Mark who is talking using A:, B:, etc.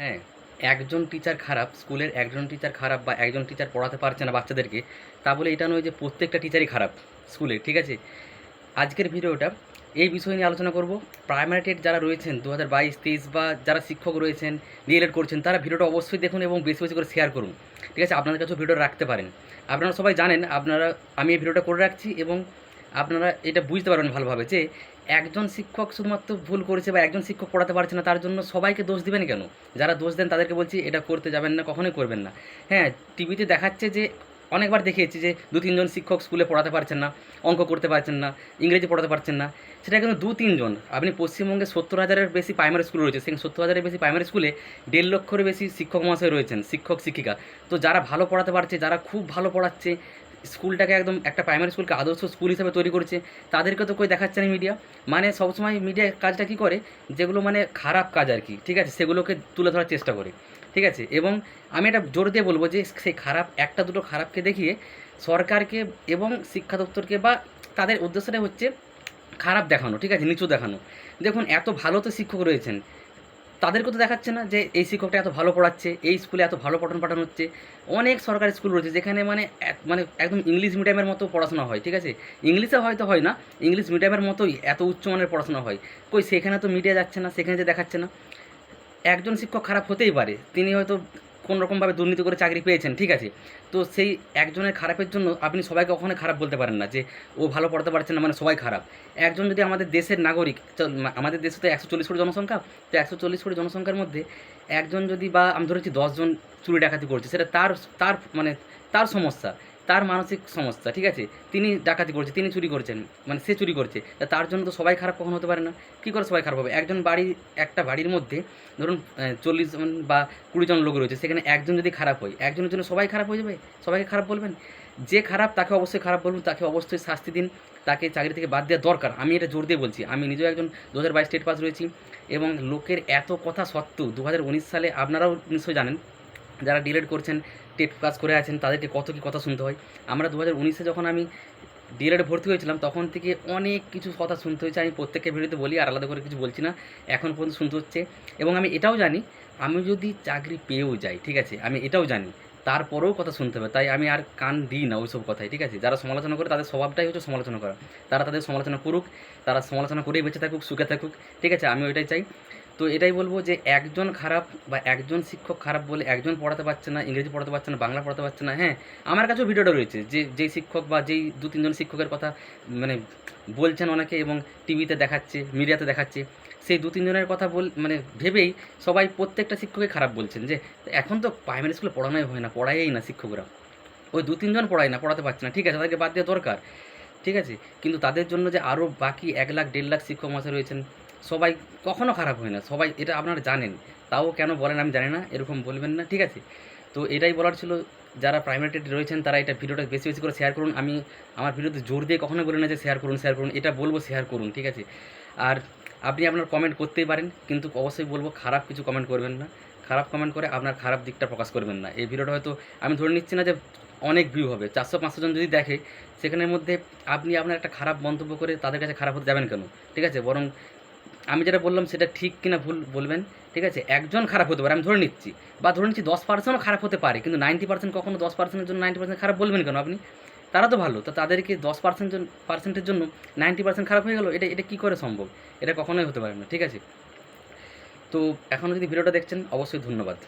A: হ্যাঁ একজন টিচার খারাপ স্কুলের একজন টিচার খারাপ বা একজন টিচার পড়াতে পারছে না বাচ্চাদেরকে, তা বলে এটা নয় যে প্রত্যেকটা টিচারই খারাপ স্কুলে ঠিক আছে? আজকের ভিডিওটা এই বিষয় নিয়ে আলোচনা করব। প্রাইমারি টেট যারা রয়েছেন দু হাজার বাইশ, তেইশ বা যারা শিক্ষক রয়েছেন ডিএলএড করছেন, তারা ভিডিওটা অবশ্যই দেখুন এবং বেশি বেশি করে শেয়ার করুন, ঠিক আছে? আপনাদের কাছেও ভিডিও রাখতে পারেন। আপনারা সবাই জানেন, আপনারা, আমি এই ভিডিওটা করে রাখছি এবং আপনারা এটা বুঝতে পারবেন ভালোভাবে যে একজন শিক্ষক শুধুমাত্র ভুল করেছে বা একজন শিক্ষক পড়াতে পারছে না, তার জন্য সবাইকে দোষ দিবেন কেন? যারা দোষ দেন তাদেরকে বলছি, এটা করতে যাবেন না, কখনোই করবেন না। হ্যাঁ টিভিতে দেখাচ্ছে যে, অনেকবার দেখিয়েছি যে দু তিনজন শিক্ষক স্কুলে পড়াতে পারছেন না, অঙ্ক করতে পারছেন না, ইংরেজি পড়াতে পারছেন না। সেটা কিন্তু দু তিনজন আপনি পশ্চিমবঙ্গে সত্তর হাজারের বেশি প্রাইমারি স্কুল রয়েছে, সেই সত্তর হাজারের বেশি প্রাইমারি স্কুলে দেড় লক্ষের বেশি শিক্ষক মহাশয় রয়েছেন, শিক্ষক, শিক্ষিকা। তো যারা ভালো পড়াতে পারছে, যারা খুব ভালো পড়াচ্ছে স্কুলটাকে একদম একটা প্রাইমারি স্কুলকে আদর্শ স্কুল হিসেবে তৈরি করছে। তাদেরকে তো কই দেখাচ্ছে না মিডিয়া মানে সবসময় মিডিয়া কাজটা কী করে? যেগুলো মানে খারাপ কাজ আর কি, ঠিক আছে? সেগুলোকে তুলে ধরার চেষ্টা করে, ঠিক আছে? এবং আমি এটা জোর দিয়ে বলব যে সেই খারাপ, একটা দুটো খারাপকে দেখিয়ে সরকারকে এবং শিক্ষা দপ্তরকে বা তাদের উদ্দেশ্যটা হচ্ছে খারাপ দেখানো, ঠিক আছে? নিচু দেখানো। দেখুন, এত ভালো তো শিক্ষক রয়েছেন। তাদেরকে তো দেখাচ্ছে না যে এই শিক্ষকটা এত ভালো পড়াচ্ছে, এই স্কুলে এত ভালো পঠন পাঠন হচ্ছে। অনেক সরকারি স্কুল রয়েছে যেখানে মানে মানে একদম ইংলিশ মিডিয়ামের মতো পড়াশোনা হয়, ঠিক আছে? ইংলিশে হয়তো হয় না, ইংলিশ মিডিয়ামের মতোই এত উচ্চমানের পড়াশোনা হয়। কই, সেখানে তো মিডিয়া যাচ্ছে না, সেখানে যে দেখাচ্ছে না। একজন শিক্ষক খারাপ হতেই পারে, তিনি হয়তো কোনো রকমভাবে দুর্নীতি করে চাকরি পেয়েছেন, ঠিক আছে? তো সেই একজনের খারাপের জন্য আপনি সবাইকে কখনো খারাপ বলতে পারেন না যে ও ভালো পড়তে পারছে না মানে সবাই খারাপ। একজন যদি আমাদের দেশের নাগরিক আমাদের দেশে তো একশো চল্লিশ কোটি জনসংখ্যা, তো একশো চল্লিশ কোটি জনসংখ্যার মধ্যে একজন যদি বা, আমি ধরেছি দশজন চুরি ডাকাতি করছে, সেটা তার তার মানে তার সমস্যা। তার মানসিক সমস্যা, ঠিক আছে? তিনি ডাকাতি করছে, তিনি চুরি করছেন মানে সে চুরি করছে। তা তার জন্য তো সবাই খারাপ কখন হতে পারে না। কী করে সবাই খারাপ হবে? একজন বাড়ি, একটা বাড়ির মধ্যে ধরুন চল্লিশ জন বা কুড়ি জন লোক রয়েছে, সেখানে একজন যদি খারাপ হয়, একজনের জন্য সবাই খারাপ হয়ে যাবে? সবাইকে খারাপ বলবেন? যে খারাপ তাকে অবশ্যই খারাপ বলুন, তাকে অবশ্যই শাস্তি দিন, তাকে চাকরি থেকে বাদ দেওয়া দরকার। আমি এটা জোর দিয়ে বলছি। আমি নিজেও একজন দু হাজার বাইশ স্টেট পাস রয়েছি এবং লোকের এত কথা সত্ত্বেও দু সালে আপনারাও নিশ্চয়ই জানেন যারা ডিলেট করছেন, টেট পাস করে আছেন, তাদেরকে কত কী কথা শুনতে হয়? আমরা দু হাজার উনিশে যখন আমি ডিএলএডে ভর্তি হয়েছিলাম, তখন থেকে অনেক কিছু কথা শুনতে হয়েছে। আমি প্রত্যেকের ভিডিওতে বলি, আর আলাদা করে কিছু বলছি না। এখন পর্যন্ত শুনতে হচ্ছে। এবং আমি এটাও জানি, আমি যদি চাকরি পেয়েও যাই, ঠিক আছে? আমি এটাও জানি, তারপরেও কথা শুনতে হবে। তাই আমি আর কান দিই না ওইসব কথাই ঠিক আছে? যারা সমালোচনা করে, তাদের স্বভাবটাই হচ্ছে সমালোচনা করা। তারা তাদের সমালোচনা করুক, তারা সমালোচনা করেই বেঁচে থাকুক, সুখে থাকুক, ঠিক আছে? আমি ওইটাই চাই। তো এটাই বলব যে একজন খারাপ বা একজন শিক্ষক খারাপ বলে একজন পড়াতে পারছে না, ইংরেজি পড়াতে পারছে না, বাংলা পড়াতে পারছে না হ্যাঁ আমার কাছেও ভিডিওটা রয়েছে যে যেই শিক্ষক বা যেই দু তিনজন শিক্ষকের কথা মানে বলছেন অনেকে এবং টিভিতে দেখাচ্ছে, মিডিয়াতে দেখাচ্ছে, সেই দু তিনজনের কথা বল মানে ভেবেই সবাই প্রত্যেকটা শিক্ষককে খারাপ বলছেন যে, এখন তো প্রাইমারি স্কুলে পড়ানোই হয় না পড়াই না শিক্ষকরা। ওই দু তিনজন পড়ায় না, পড়াতে পারছে না, ঠিক আছে, তাদেরকে বাদ দেওয়া দরকার, ঠিক আছে, কিন্তু তাদের জন্য যে আরও বাকি এক লাখ, দেড় লাখ শিক্ষক মাসে রয়েছেন সবাই কখনো খারাপ হয় না, সবাই এটা আপনারা জানেন। তাও কেন বলেন আমি জানি না, এরকম বলবেন না, ঠিক আছে? তো এটাই বলার ছিল, যারা প্রাইমারি রয়েছেন, তারা এটা ভিডিওটা বেশি বেশি করে শেয়ার করুন। আমি আমার ভিডিওতে জোর দিয়ে কখনো বলি না যে শেয়ার করুন শেয়ার করুন, এটা বলব শেয়ার করুন, ঠিক আছে? আর আপনি আপনার কমেন্ট করতেই পারেন, কিন্তু অবশ্যই বলব, খারাপ কিছু কমেন্ট করবেন না। খারাপ কমেন্ট করে আপনার খারাপ দিকটা প্রকাশ করবেন না। এই ভিডিওটা হয়তো আমি ধরে নিচ্ছি না যে অনেক ভিউ হবে। চারশো, পাঁচশো জন যদি দেখে, সেখানের মধ্যে আপনি আপনার একটা খারাপ মন্তব্য করে তাদের কাছে খারাপ হতে যাবেন কেন? ঠিক আছে? বরং আমি যেটা বললাম সেটা ঠিক কিনা ভুল বলবেন, ঠিক আছে? একজন খারাপ হতে পারে, আমি ধরে নিচ্ছি। বা ধরে নিচ্ছি দশ পার্সেন্টও খারাপ হতে পারে, কিন্তু নাইনটি পার্সেন্ট কখনো দশ পার্সেন্টের জন্য নাইনটি পার্সেন্ট খারাপ বলবেন কেন আপনি? তারা তো ভালো, তো তাদেরকে দশ পার্সেন্ট পার্সেন্টের জন্য নাইনটি পার্সেন্ট খারাপ হয়ে গেল, এটা এটা কী করে সম্ভব? এটা কখনোই হতে পারে না, ঠিক আছে? তো এখনও যদি ভিডিওটা দেখছেন, অবশ্যই ধন্যবাদ।